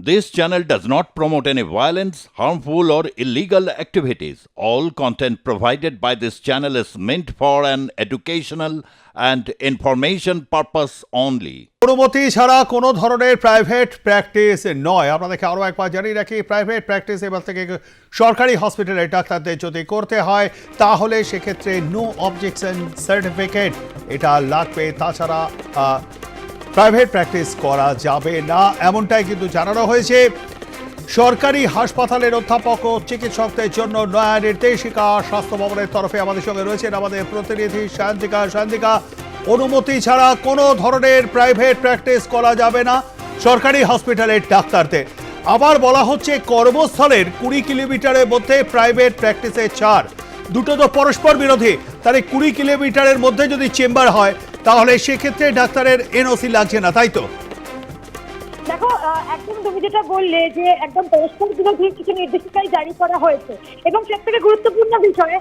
This channel does not promote any violence, harmful, or illegal activities. All content provided by this channel is meant for an educational and information purpose only. অনুমতি ছাড়া কোনো ধরনের private practice নয় আপনাদেরকে আরও একবার জানিয়ে রাখি প্রাইভেট প্র্যাকটিস এবার থেকে সরকারি হসপিটালের ডাক্তারদের যদি করতে হয় তাহলে সেক্ষেত্রে নো অবজেকশন সার্টিফিকেট এটা লাগবে তাছাড়া প্রাইভেট প্র্যাকটিস করা যাবে না, এমনটাই কিন্তু জানানো হয়েছে। সরকারি হাসপাতালের অধ্যাপক ও চিকিৎসকদের জন্য নয়া নির্দেশিকা স্বাস্থ্য ভবনের তরফে আমাদের সঙ্গে রয়েছেন আমাদের প্রতিনিধি শান্তিকা শান্তিকা অনুমতি ছাড়া কোনো ধরনের প্রাইভেট প্র্যাকটিস করা যাবে না সরকারি হসপিটালের ডাক্তারদের। আবার বলা হচ্ছে, কর্মস্থলের কুড়ি কিলোমিটারের মধ্যে প্রাইভেট প্র্যাকটিসের ছাড়। দুটো তো পরস্পর বিরোধী, তাহলে কুড়ি কিলোমিটারের মধ্যে যদি চেম্বার হয় তাহলে সেক্ষেত্রে ডাক্তারের এনওসি লাগছে না তাই তো? দেখো একদম তুমি যেটা বললে যে একদম পরস্পর বিরোধী কিছু নির্দেশিকাই জারি করা হয়েছে, এবং সব থেকে গুরুত্বপূর্ণ বিষয়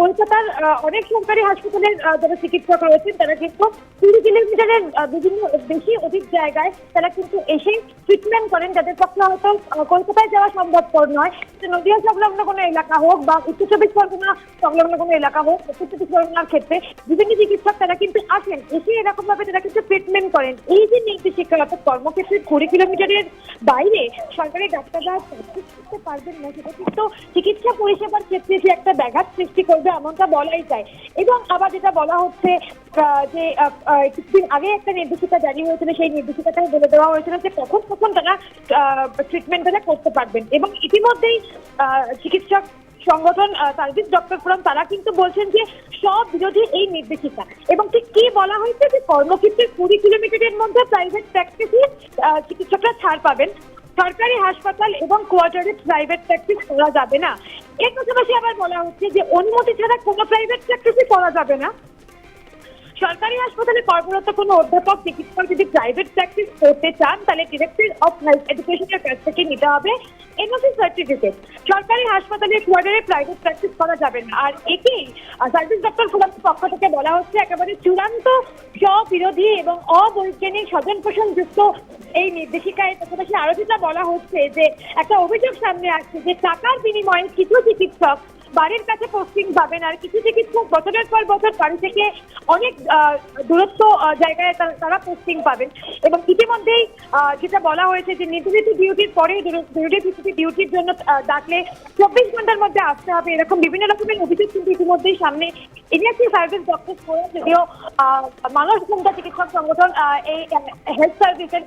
কলকাতার অনেক সরকারি হাসপাতালের যারা চিকিৎসক রয়েছেন, তারা কিন্তু কুড়ি কিলোমিটারের বিভিন্ন বেশি অধিক জায়গায় তারা কিন্তু এসে ট্রিটমেন্ট করেন, যাদের পক্ষে হয়তো কলকাতায় যাওয়া সম্ভবপর নয়। নদীয়া সংলগ্ন কোনো এলাকা হোক বা উত্তর চব্বিশ পরগনা সংলগ্ন কোনো এলাকা হোক, উত্তর চব্বিশ পরগনার ক্ষেত্রে বিভিন্ন চিকিৎসক তারা কিন্তু আসেন, এসে এরকম ভাবে তারা কিন্তু ট্রিটমেন্ট করেন। এই যে নির্দেশিকা, অর্থাৎ কর্মক্ষেত্রের কুড়ি কিলোমিটারের বাইরে সরকারি ডাক্তাররা করতে পারবেন না, সেটা কিন্তু চিকিৎসা পরিষেবার ক্ষেত্রে যে একটা ব্যাঘাত সৃষ্টি করবে এমনটা বলাই যায়। এবং আবার যেটা বলা হচ্ছে যে কিছুদিন আগে একটা নির্দেশিকা জারি হয়েছিল, সেই নির্দেশিকাটাও বলে দেওয়া হয়েছিল যে কখন কখন তারা ট্রিটমেন্ট করতে পারবেন। এবং ইতিমধ্যেই চিকিৎসক সংগঠন সার্ভিস ডক্টর ফোরাম, তারা কিন্তু বলছেন যে সব বিরোধী এই নির্দেশিকা। এবং ঠিক কি বলা হয়েছে যে কর্মক্ষেত্রের কুড়ি কিলোমিটারের মধ্যে প্রাইভেট প্র্যাকটিসে চিকিৎসকরা ছাড় পাবেন। সরকারি হাসপাতাল এবং কোয়ার্টারে প্রাইভেট প্র্যাকটিস করা যাবে না। এর পাশাপাশি আবার বলা হচ্ছে যে অনুমতি ছাড়া কোনো প্রাইভেট প্র্যাকটিসই করা যাবে না। সরকারি হাসপাতালে কর্মরত কোনো অধ্যাপক, চিকিৎসক যদি প্রাইভেট প্র্যাকটিস করতে চান, তাহলে ডিরেক্টর অফ হেলথ এডুকেশনের কাছ থেকে নিতে হবে এনওসি সার্টিফিকেট সরকারি হাসপাতালে কোয়ার্টারে প্রাইভেট প্র্যাকটিস করা যাবে না। আর একেই সার্ভিস ডক্টর ফোরামের পক্ষ থেকে বলা হচ্ছে একেবারে চূড়ান্ত স্ববিরোধী এবং অবৈজ্ঞানিক স্বজন পোষণ যুক্ত এই নির্দেশিকায় পাশাপাশি আরও যেটা বলা হচ্ছে যে, একটা অভিযোগ সামনে আসছে যে, টাকার বিনিময়ে কিছু চিকিৎসক বাড়ির কাছে পোস্টিং পাবেন আর কিছু চিকিৎসক বছরের পর বছর বাড়ি থেকে অনেক দূরত্ব জায়গায় তারা পোস্টিং পাবেন। এবং ইতিমধ্যেই যেটা বলা হয়েছে যে নির্ধারিত ডিউটির পরে ডিউটির জন্য ডাকলে চব্বিশ ঘণ্টার মধ্যে আসতে হবে, এরকম বিভিন্ন রকমের অভিযোগ কিন্তু ইতিমধ্যেই সামনে ইন্ডিয়াসি সার্ভিস ডক্টর করে, যদিও মানস ঘুমটা চিকিৎসক সংগঠন এই হেলথ সার্ভিসের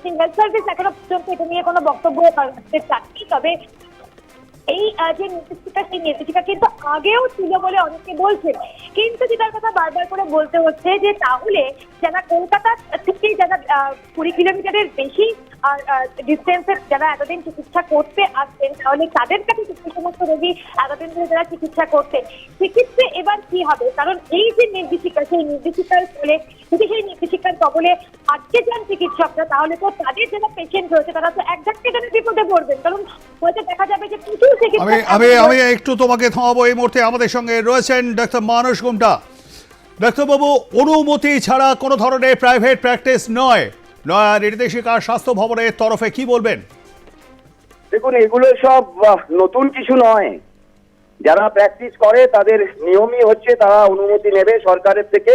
সেই হেলথ সার্ভিস এখনও পর্যন্ত এটা নিয়ে কোনো বক্তব্য তবে যে নির্দেশিকা সেই নির্দেশিকা কিন্তু আগেও ছিল বলে অনেকে বলছেন। কিন্তু যেটার কথা বারবার করে বলতে হচ্ছে যে তাহলে যারা কলকাতা থেকে যারা কুড়ি কিলোমিটারের বেশি ডিস্টেন্সের যারা এতদিন চিকিৎসা করতে আসছেন, তাহলে তাদের কাছে যে সমস্ত রোগী এতদিন ধরে যারা চিকিৎসা করতেন সেক্ষেত্রে এবার কি হবে? কারণ এই যে নির্দেশিকা, সেই নির্দেশিকার ফলে, যদি সেই নির্দেশিকার কবলে আটকে যান চিকিৎসকরা তাহলে তো তাদের যারা পেশেন্ট রয়েছে তারা তো এক ধাক্কে তাদের বিপদে পড়বেন। কারণ হয়তো দেখা যাবে যে প্রচুর আমি আমি আমি একটু তোমাকে থামাবো এই মুহূর্তে। আমাদের সঙ্গে রয়েছেন ডাক্তার মানস গুমটা ডাক্তারবাবু অনুমতি ছাড়া কোনো ধরনের প্রাইভেট প্র্যাকটিস নয়। নয়া নির্দেশিকা স্বাস্থ্য ভবনের তরফে কি বলবেন? দেখুন এগুলো সব নতুন কিছু নয়। যারা প্র্যাকটিস করে তাদের নিয়মই হচ্ছে তারা অনুমতি নেবে সরকারের থেকে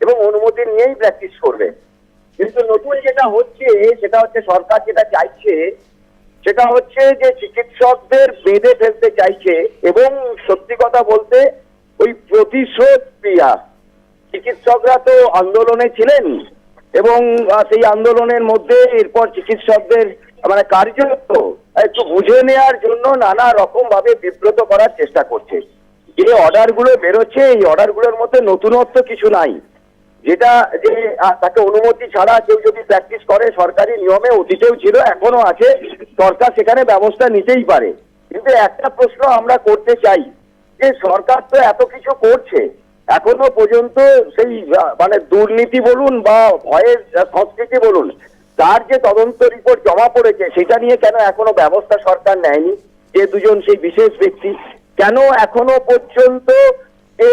এবং অনুমতি নিয়েই প্র্যাকটিস করবে। কিন্তু নতুন যেটা হচ্ছে, সেটা হচ্ছে সরকার যেটা চাইছে, সেটা হচ্ছে যে চিকিৎসকদের বেঁধে ফেলতে চাইছে এবং সত্যি কথা বলতে ওই প্রতিশোধ ক্রিয়া চিকিৎসকরা তো আন্দোলনে ছিলেন এবং সেই আন্দোলনের মধ্যে এরপর চিকিৎসকদের মানে কার্যত একটু বুঝে নেওয়ার জন্য নানা রকম ভাবে বিব্রত করার চেষ্টা করছে। যে অর্ডারগুলো বেরোচ্ছে, এই অর্ডারগুলোর মধ্যে নতুনত্ব কিছু নাই। যেটা যে তাকে অনুমতি ছাড়া কেউ যদি প্র্যাকটিস করে, সরকারি নিয়মে অতীতেও ছিল, এখনও আছে, সরকার সেখানে ব্যবস্থা নিতেই পারে। কিন্তু একটা প্রশ্ন আমরা করতে চাই, যে সরকার তো এত কিছু করছে, এখনও পর্যন্ত সেই মানে দুর্নীতি বলুন বা ভয়ের সংস্কৃতি বলুন, তার যে তদন্ত রিপোর্ট জমা পড়েছে, সেটা নিয়ে কেন এখনও ব্যবস্থা সরকার নেয়নি? যে দুজন সেই বিশেষ ব্যক্তি, কেন এখনও পর্যন্ত যে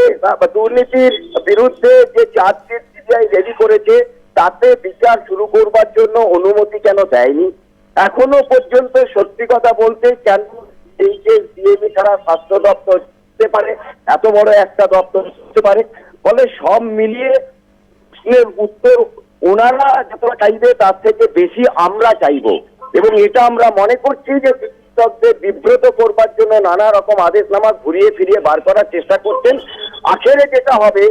দুর্নীতির বিরুদ্ধে যে চার্জশিট সিবিআই রেডি করেছে, তাতে বিচার শুরু করবার জন্য অনুমতি কেন দেয়নি? এখনও পর্যন্ত সত্যি কথা বলতে কেন এই যে ডিএমই ছাড়া স্বাস্থ্য দপ্তর হতে পারে, এত বড় একটা দপ্তর হতে পারে? ফলে সব মিলিয়ে প্রশ্নের উত্তর ওনারা যতটা চাইবে, তার থেকে বেশি আমরা চাইব। এবং এটা আমরা মনে করছি যে চিকিৎসকদের বিব্রত করবার জন্য নানা রকম আদেশনামা ঘুরিয়ে ফিরিয়ে বার করার চেষ্টা করছেন। আখেরে যেটা হবে,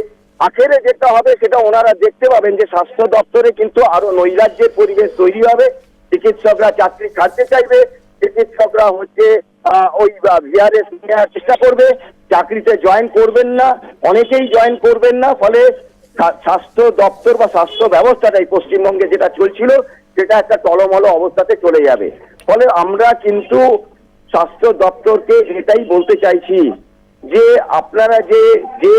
আখেরে যেটা হবে সেটা ওনারা দেখতে পাবেন যে স্বাস্থ্য দপ্তরে কিন্তু আরও নৈরাজ্যের পরিবেশ তৈরি হবে। চিকিৎসকরা চাকরি ছাড়তে চাইবে, চিকিৎসকরা হচ্ছে ওই ভিআরএস নেওয়ার চেষ্টা করবে। চাকরিতে জয়েন করবেন না, অনেকেই জয়েন করবেন না, ফলে স্বাস্থ্য দপ্তর বা স্বাস্থ্য ব্যবস্থাটাই পশ্চিমবঙ্গে যেটা চলছিল, সেটা একটা টলমল অবস্থাতে চলে যাবে। ফলে আমরা কিন্তু স্বাস্থ্য দপ্তরকে এটাই বলতে চাইছি যে আপনারা যে যে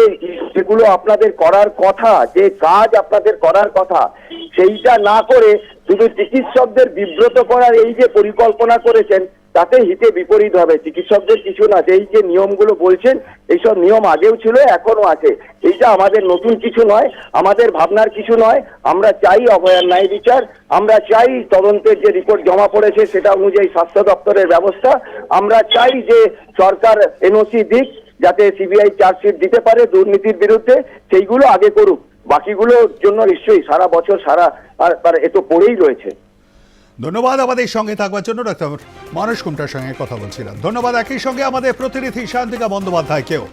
যেগুলো আপনাদের করার কথা, যে কাজ আপনাদের করার কথা, সেইটা না করে শুধু চিকিৎসকদের বিব্রত করার এই যে পরিকল্পনা করেছেন, তাতে হিতে বিপরীত হবে। চিকিৎসকদের কিছু না এই যে নিয়মগুলো বলছেন, এইসব নিয়ম আগেও ছিল এখনও আছে। এইটা আমাদের নতুন কিছু নয়, আমাদের ভাবনার কিছু নয়। আমরা চাই অভয়ার ন্যায় বিচার, আমরা চাই তদন্তের যে রিপোর্ট জমা পড়েছে, সেটা অনুযায়ী স্বাস্থ্য দপ্তরের ব্যবস্থা। আমরা চাই যে সরকার এনওসি দিক, যাতে সিবিআই চার্জশিট দিতে পারে দুর্নীতির বিরুদ্ধে, সেইগুলো আগে করুক। বাকিগুলোর জন্য নিশ্চয়ই সারা বছর সারা আর তার এ তো পড়েই রয়েছে। ধন্যবাদ আমাদের সঙ্গে থাকবার জন্য, ডাক্তার মানুষ কুমটার সঙ্গে কথা বলছিলাম। ধন্যবাদ একই সঙ্গে আমাদের প্রতিনিধি শান্তিকা বন্দ্যোপাধ্যায়কেও।